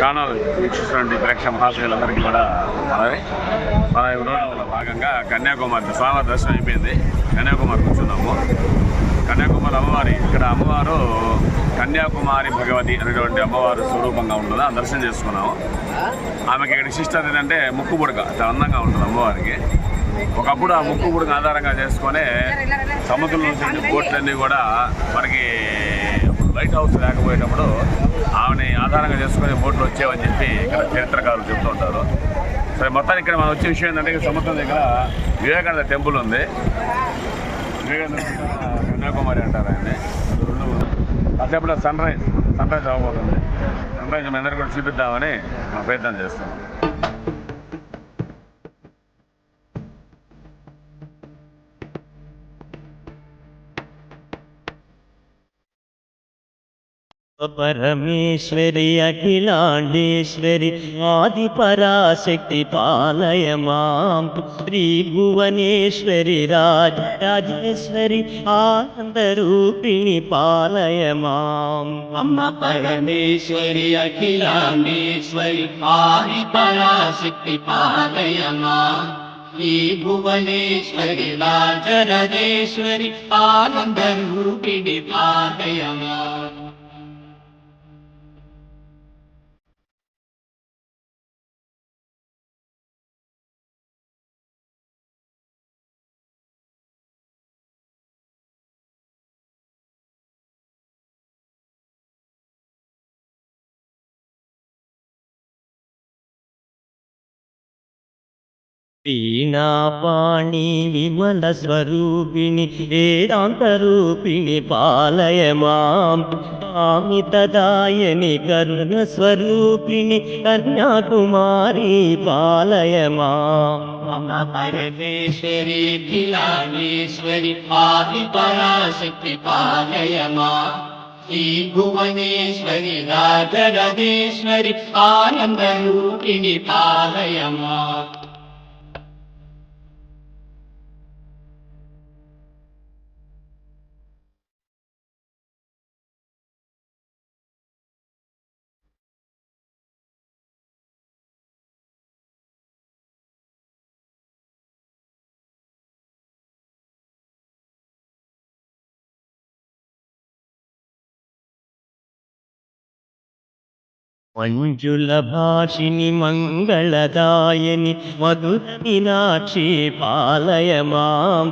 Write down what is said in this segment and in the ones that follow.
Channel వీక్షిస్తున్నటువంటి ప్రేక్షక మహాశయులందరికీ కూడా మనవి మన ప్రోగ్రాంలో భాగంగా కన్యాకుమారి స్వామి దర్శనం అయిపోయింది. కన్యాకుమారి కూర్చున్నాము. కన్యాకుమారి అమ్మవారి ఇక్కడ అమ్మవారు కన్యాకుమారి భగవతి అనేటువంటి అమ్మవారు స్వరూపంగా ఉంటుంది ఆ దర్శనం చేసుకున్నాము. ఆమెకి ఇక్కడ విశిష్టత ఏంటంటే ముక్కు పుడక చాలా అందంగా ఉంటుంది అమ్మవారికి. ఒకప్పుడు ఆ ముక్కు పుడక ఆధారంగా చేసుకొని సముద్రం నుంచి బోట్లన్నీ కూడా మనకి లైట్ హౌస్ లేకపోయేటప్పుడు ఆమెని ఆధారంగా చేసుకుని బోట్లు వచ్చేవని చెప్పి ఇక్కడ చరిత్రకారులు చెప్తూ ఉంటారు. సరే మొత్తానికి ఇక్కడ మనం వచ్చే విషయం ఏంటంటే ఇక్కడ సముద్రం దగ్గర వివేకానంద టెంపుల్ ఉంది. వివేకానంద కన్యాకుమారి అంటారు ఆయన్ని. కాసేపులో సన్ రైజ్ సన్ రైజ్ అవ్వబోతుంది. సన్ రైజ్ మేము అందరికీ కూడా చూపిద్దామని మా ప్రయత్నం చేస్తున్నాం. పరమేశ్వరి అఖిలాండేశ్వరి ఆది పరాశక్తి పాలయ మాం శ్రీ భువనేశ్వరి రాజరాజేశ్వరి ఆనందరూపిణి పాలయ మాం అమ్మ పరమేశ్వరి అఖిలాండేశ్వరి ఆది పరాశక్తి పాలయమా. శ్రీ భువనేశ్వరి రాజరాజేశ్వరి ఆనందరూపిణి రూపిణి పాలయమా. వీణాపాణి విమల స్వరూపిణి వేదాంతరూపిణి పాలయ మాం కామితదాయని కరుణ స్వరూపిణి కన్యాకుమారి పాలయ మాం పరమేశ్వరి అఖిలాండేశ్వరి ఆది పరాశక్తి పాలయమా. ఈ భువనేశ్వరి రాజరాజేశ్వరి ఆనందరూపిణి పాలయమా. మంజుల భాషిని మంగళదాయని మధుర మీనాక్షి పాలయ మాం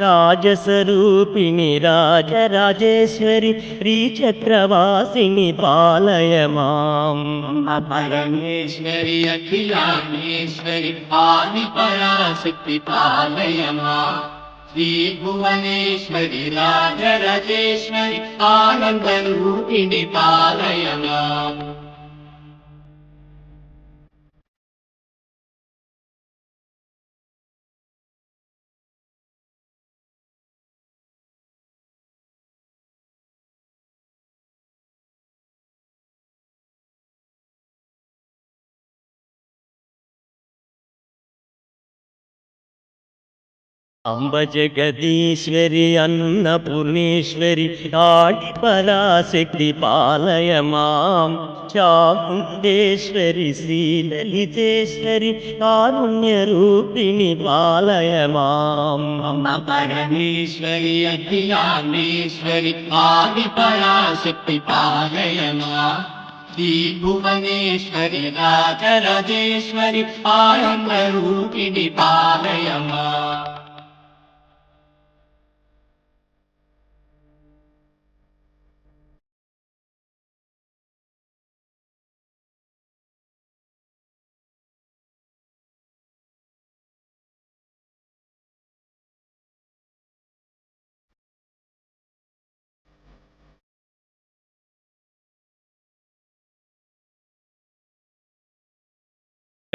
రాజస్వరూపిణి రాజరాజేశ్వరి శ్రీచక్రవాసిని పాలయ మాం అమ్మ పరమేశ్వరి అఖిలాండేశ్వరి ఆది పరాశక్తి పాలయమా శ్రీ భువనేశ్వరి రాజరాజేశ్వరి ఆనందరూపిణి పాలయమా అంబ జగదీశ్వరి అన్నపూర్ణేశ్వరి ఆడి పరాశక్తి పాలయ మాం చాముండేశ్వరి శ్రీలలితేశ్వరి కారుణ్య రూపిణి పాలయ మాం అమ్మ పరమేశ్వరి అఖిలాండేశ్వరి ఆది పరాశక్తి పాలయమా. శ్రీ భువనేశ్వరి రాజరాజేశ్వరి ఆనంద రూపిణి పాలయమా.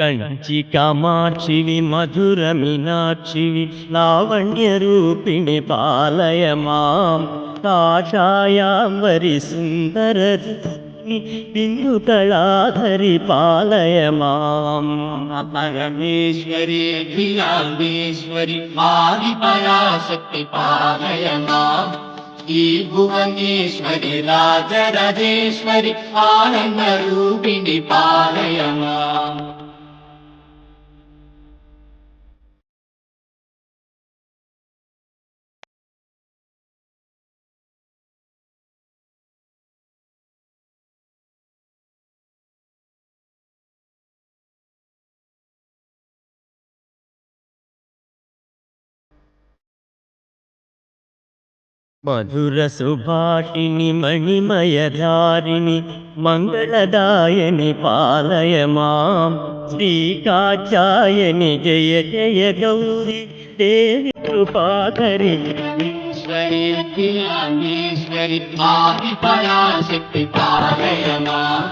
కంచి కామాక్షివి మధుర మీనాక్షివి లావణ్య రూపిణి పాలయ మాం. కాషాయాంబరి సుందర బిందు పాలయ మాం. అమ్మ పరమేశ్వరి అఖిలాండేశ్వరి ఆది పరాశక్తి పాలయమా ఈ భువనేశ్వరి రాజరాజేశ్వరి ఆనంద రూపిణి పాలయ పాలయమా మధుర సుభాషిణి మణిమయధారిణి మంగళదాయని పాలయ మాం శ్రీకాచాయని జయ జయ గౌరి దేవి కృపాకరి. పాలయమా.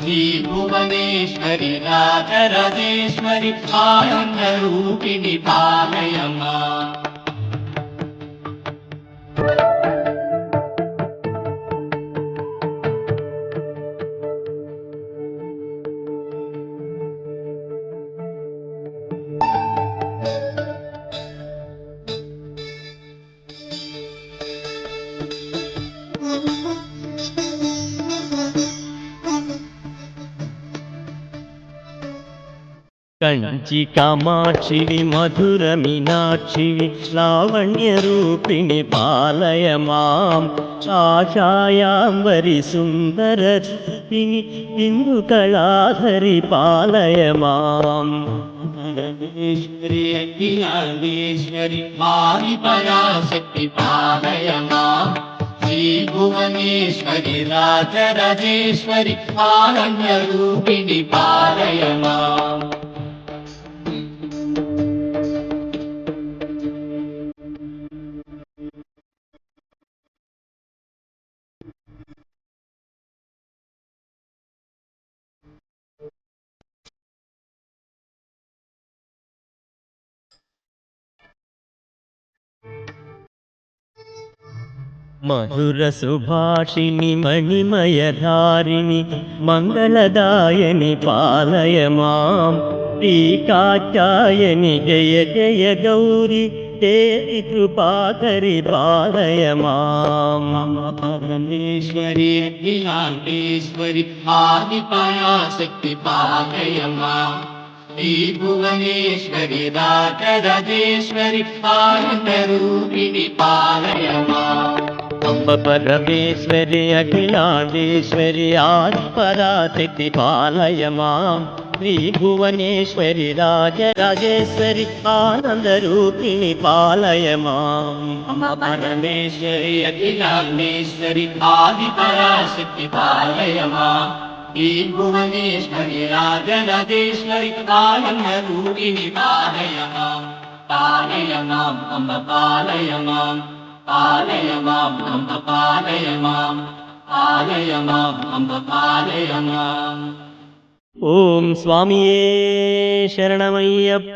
శ్రీ భువనేశ్వరి రాజరాజేశ్వరి ఆనంద రూపిణి పాలయమా. రూపిణి పాలయ మాం ఆశాయాంబరి సుందర రూపిణి బిందు కళాధరి పాలయ మాం పరమేశ్వరి అఖిలాండేశ్వరి ఆది పరాశక్తి పాలయమా శ్రీ భువనేశ్వరి రాజరాజేశ్వరి ఆనంద రూపిణి పాలయమా మధుర సుభాషిణి మణిమయధారిణి మంగళదాయని పాలయ మాం శ్రీకాచాయని జయ జయ గౌరి తేరి కృపాకరి పాలయ మాం పరమేశ్వరి అఖిలాండేశ్వరి ఆది పరాశక్తి పాలయమా. శ్రీ భువనేశ్వరి రాజరాజేశ్వరి పాలయ మా పాలయమా అంబ పరమేశ్వరి అఖిలాండేశ్వరి ఆది పరాశక్తి పాలయ మాం శ్రీ భువనేశ్వరి రాజరాజేశ్వరి ఆనంద రూపిణి పాలయ మాం అమ్మ పరమేశ్వరి అఖిలాండేశ్వరి ఆది పరాశక్తి పాలయమా ఈ భువనేశ్వరి రాజరాజేశ్వరి ఆనంద రూపిణి పాలయమా పాలయమాం అమ్మ పాలయమాం పాలయమాం అమ్మ పాలయమాం పాలయమాం అమ్మ పాలయమాం ఓం స్వామియే శరణమయ్యప్ప